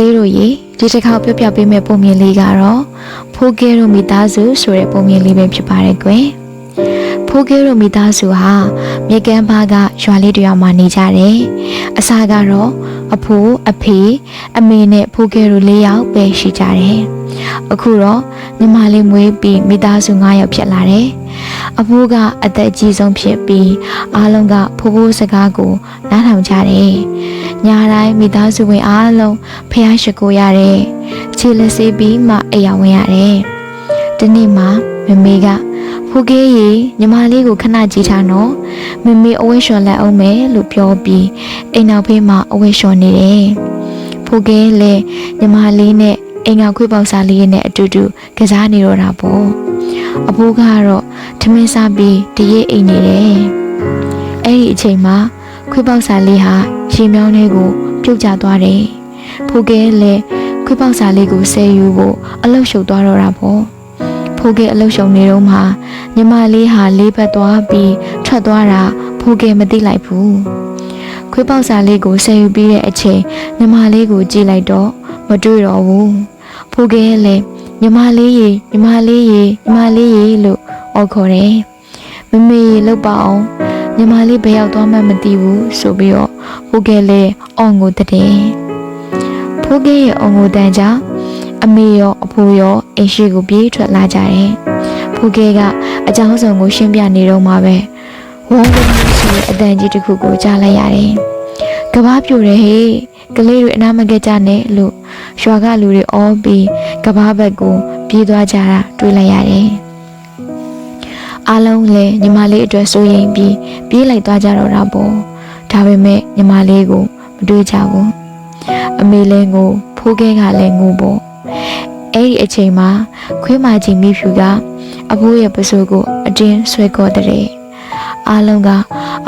လေးတို့ရေဒီတစ်ခါပြောပြပေးမယ့်ပုံမြင်လေးကတော့ဖိုးကဲတို့မိသားစုဆိုတဲ့ပုံမြင်လေးပဲဖြစ်ပါတယ်ကွယ်ဖိုးကဲတို့မိသားစုဟာမြေကမ်းပါးကရွာလေးတစ်ရွာမှာနေကြတယ်အစားကတော့အဖိုးအဖေအမေနဲ့ဖိုးကဲတို့၄ယောက်ပဲရှိကြတယ်အခုတော့ညီမလေးမွေးပြီးမိသားစု၅ယောက်ဖြစ်လာတယ် အဖိုးကအသက်အကြီးဆုံးဖြစ်ပြီးအားလုံးကဖိုးဖိုးစကားကိုနားထောင်ကြတယ်ညတိုင်းမိသားစုဝင်အားလုံးဖះရှိခိုးရတယ်ခြေလက်ဆေးပြီးမှအိယာဝင်ရတယ်ဒီနေ့မှမမေကဖိုးကေးရေညီမလေးကိုခဏကြည့်ထားနော်မမေအဝဲလျှော်လက်အောင်မယ်လို့ပြောပြီးအိမ်နောက်ဖေးမှာအဝဲလျှော်နေတယ်ဖိုးကေးလည်းညီမလေးနဲ့ အိမ်ကခွေးပေါက်စားလေးနဲ့အတူတူကစားနေတော့တာပေါ့အဖိုးကတော့ထမင်းစားပြီးတရေအိမ်နေတယ်အဲ့ဒီအချိန်မှာခွေးပေါက်စားလေးဟာရေမြောင်းလေးကိုပြုတ်ကျသွားတယ်ဖိုးကေးလည်းခွေးပေါက်စားလေးကိုဆဲယူဖို့အလုတ်ရှုပ်သွားတော့တာပေါ့ဖိုးကေးအလုတ်ရှုံနေတော့မှညီမလေးဟာလေးဘက်သွားပြီးထွက်သွားတာဖိုးကေးမသိလိုက်ဘူးခွေးပေါက်စားလေးကိုဆဲယူပြီးတဲ့အချိန်ညီမလေးကိုကြည့်လိုက်တော့မတွေ့တော့ဘူး ဖိုးကေးလည်းညီမလေးရေညီမလေးရေညီမလေးရေလို့အော်ခေါ်တယ်မမေရေလောက်ပါအောင်ညီမလေးဘယ်ရောက်သွားမှမသိဘူးဆိုပြီးတော့ဖိုးကေးလည်းအော်ငိုတဲ့ဖိုးကေးရဲ့အော်ငိုတန်ကြောင့်အမေရောအဖိုးရောအိမ်ရှိကိုပြေးထွက်လာကြတယ်ဖိုးကေးကအကြောင်းစုံကိုရှင်းပြနေတော့မှပဲဝုန်းဝုန်းဆိုတဲ့အတန်ကြီးတစ်ခုကိုကြားလိုက်ရတယ်ကဘာပြိုတယ်ဟေး ကလေးတွေအနာမကကြနဲ့လို့ရွာကလူတွေအော်ပြီးကဘာဘက်ကိုပြေးသွားကြတာတွေ့လိုက်ရတယ်အားလုံးလည်းညီမလေးအတွက်စိုးရိမ်ပြီးပြေးလိုက်သွားကြတော့တာပေါ့ဒါပေမဲ့ညီမလေးကိုမတွေ့ကြဘူးအမေလည်းငိုဖိုးခဲကလည်းငိုပေါ့အဲ့ဒီအချိန်မှာခွေးမကြီးမိဖြူကအဖိုးရဲ့ပစိုးကိုအတင်းဆွဲခေါ်တဲ့ အားလုံးက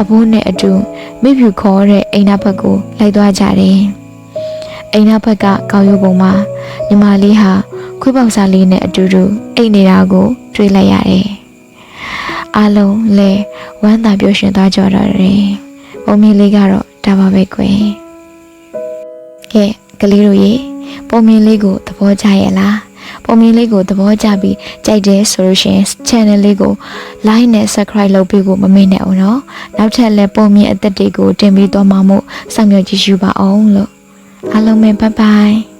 အဖိုးနဲ့အတူမိဖြူခေါ်တဲ့အိမ်နာဘက်ကိုလိုက်သွားကြတယ်အိမ်နာဘက်ကကောက်ရုပ်ပုံမှာညီမလေးဟာခွေးပေါက်စားလေးနဲ့အတူတူအိတ်နေတာကိုတွေ့လိုက်ရတယ်အားလုံးလည်းဝမ်းသာပျော်ရွှင်သွားကြတော့တယ်ပုံမြင်လေးကတော့ဒါပါပဲကွယ်ကဲကလေးတို့ရေပုံမြင်လေးကိုသဘောကျရဲ့လား ပုံမြင်လေးကိုသဘောကျပြီးကြိုက်တယ်ဆိုလို့ရှိရင် channel လေးကို like နဲ့ subscribe လုပ်ပေးဖို့မမေ့နဲ့အောင်နော်နောက်ထပ်လည်းပုံမြင်အသက်တွေကိုတင်ပြီးတော့မှမို့စောင့်မျှော်ကြည့်ရှုပါအောင်လို့အားလုံးပဲ bye bye